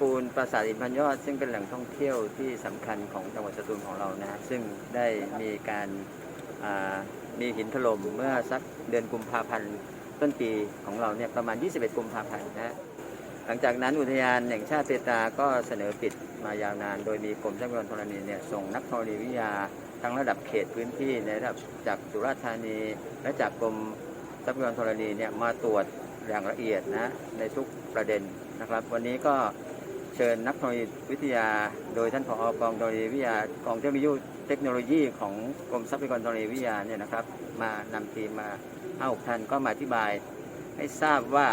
ปูนปราสาทอินพันยอด ซึ่งเป็นแหล่งท่องเที่ยวที่สำคัญของจังหวัดสตูลของเรานะ ซึ่งได้มีการมีหินถล่มเมื่อสักเดือนกุมภาพันธ์ต้นปีของเราเนี่ยประมาณ 21 กุมภาพันธ์นะฮะหลังจากนั้นอุทยานแห่งชาติเปตาก็เสนอปิดมายาวนาน โดยมีกรมทรัพยากรธรณีเนี่ยส่งนักธรณีวิทยาทั้งระดับเขตพื้นที่ในระดับจากสุราษฎร์ธานี และจากกรมทรัพยากรธรณีเนี่ยมาตรวจอย่างละเอียดนะในทุกประเด็นนะครับ วันนี้ก็ เชิญนักธรณีวิทยา โดยท่านผอกองธรณีวิทยากองเทคโนโลยีเทคโนโลยีของกรมทรัพยากรธรณีวิทยาเนี่ยนะครับ มานำทีมมาห้าหกท่านก็มาอธิบายให้ทราบว่า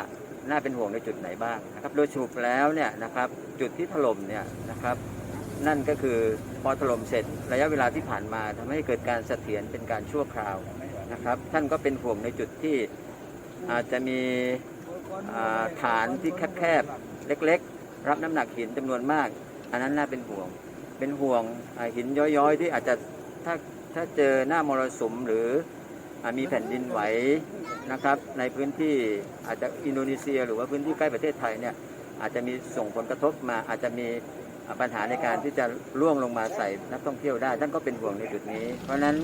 น่าเป็นห่วงในจุดไหนบ้างนะครับ โดยสรุปแล้วเนี่ยนะครับจุดที่ถล่มเนี่ยนะครับนั่นก็คือพอถล่มเสร็จระยะเวลาที่ผ่านมาทำให้เกิดการเสถียรเป็นการชั่วคราวนะครับ ท่านก็เป็นห่วงในจุดที่อาจจะมีฐานที่แคบๆเล็ก รับน้ำหนักหินจำนวนมาก อันนั้นน่าเป็นห่วง เป็นห่วงหินย้อยๆ ที่อาจจะถ้าถ้าเจอหน้ามรสุมหรือมีแผ่นดินไหวนะครับ ในพื้นที่อาจจะอินโดนีเซีย หรือว่าพื้นที่ใกล้ประเทศไทยเนี่ยอาจจะมีส่งผลกระทบมาอาจจะมีปัญหาในการที่จะล่วงลงมาใส่นักท่องเที่ยวได้ท่านก็เป็นห่วงในจุดนี้ เพราะฉะนั้น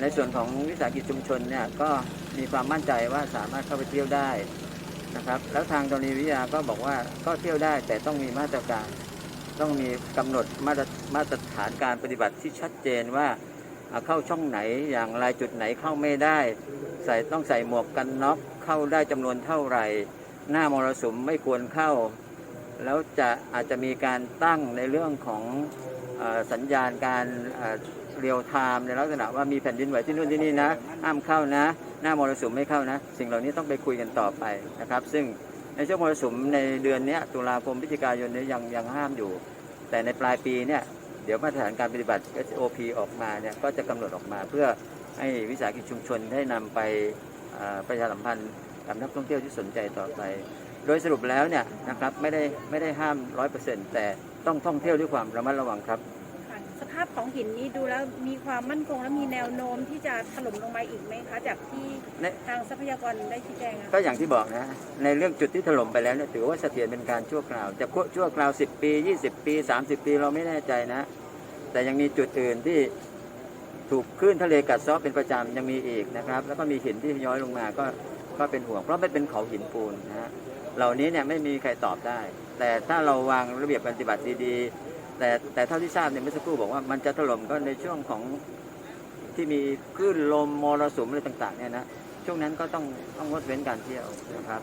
ในส่วนของวิสาหกิจชุมชนเนี่ยก็มีความมั่นใจว่าสามารถเข้าไปเที่ยวได้ นะครับ แล้วทางธรณีวิทยาก็บอกว่าก็เที่ยวได้แต่ต้องมีมาตรการ ต้องมีกำหนดมาตรมาตรฐานการปฏิบัติที่ชัดเจนว่าเข้าช่องไหนอย่างไรจุดไหนเข้าไม่ได้ ใส่ต้องใส่หมวกกันน็อกเข้าได้จำนวนเท่าไหร่ หน้ามรสุมไม่ควรเข้า แล้วจะอาจจะมีการตั้งในเรื่องของออสัญญาณการเรียลไทม์ในลักษณะว่ามีแผ่นดินไหวที่นู่นที่นี่นะห้ามเข้านะ หน้ามรสุมไม่เข้านะ สิ่งเหล่านี้ต้องไปคุยกันต่อไปนะครับ ซึ่งในช่วงมรสุมในเดือนนี้ตุลาคมพฤศจิกายนนี้ยังยังห้ามอยู่ แต่ในปลายปีเนี่ยเดี๋ยวมาตรฐานการปฏิบัติ SOP ออกมาเนี่ยก็จะกำหนดออกมาเพื่อให้วิสาหกิจชุมชนได้นำไปประชาสัมพันธ์กับนักท่องเที่ยวที่สนใจต่อไป โดยสรุปแล้วเนี่ยนะครับไม่ได้ไม่ได้ห้ามร้อยเปอร์เซ็นต์แต่ต้องท่องเที่ยวด้วยความระมัดระวังครับาพของหินนี้ดูแล้วมีความมั่นคงและมีแนวโน้มที่จะถล่มลงมาอีกไหมคะจากที่ใน ทางทรัพยากรได้ชี้แจงอะก็อย่างที่บอกนะ ในเรื่องจุดที่ถล่มไปแล้วเนี่ยถือว่าเสถียรเป็นการชั่วคราว จะชั่วคราว 10 ปี 20 ปี 30 ปีเราไม่แน่ใจนะ แต่ยังมีจุดอื่นที่ถูกคลื่นทะเลกัดเซาะเป็นประจำยังมีอีกนะครับ แล้วก็มีหินที่ย้อยลงมาก็ก็เป็นห่วง เพราะมันเป็นเขาหินปูนนะฮะเหล่านี้เนี่ยไม่มีใครตอบได้ แต่ถ้าเราวางระเบียบปฏิบัติดีๆ แต่แต่เท่าที่ทราบเนี่ยเมื่อสักครู่บอกว่ามันจะถล่มก็ในช่วงของที่มีคลื่นลมมรสุมอะไรต่างๆเนี่ยนะช่วงนั้นก็ต้องต้องงดเว้นการเที่ยวนะครับ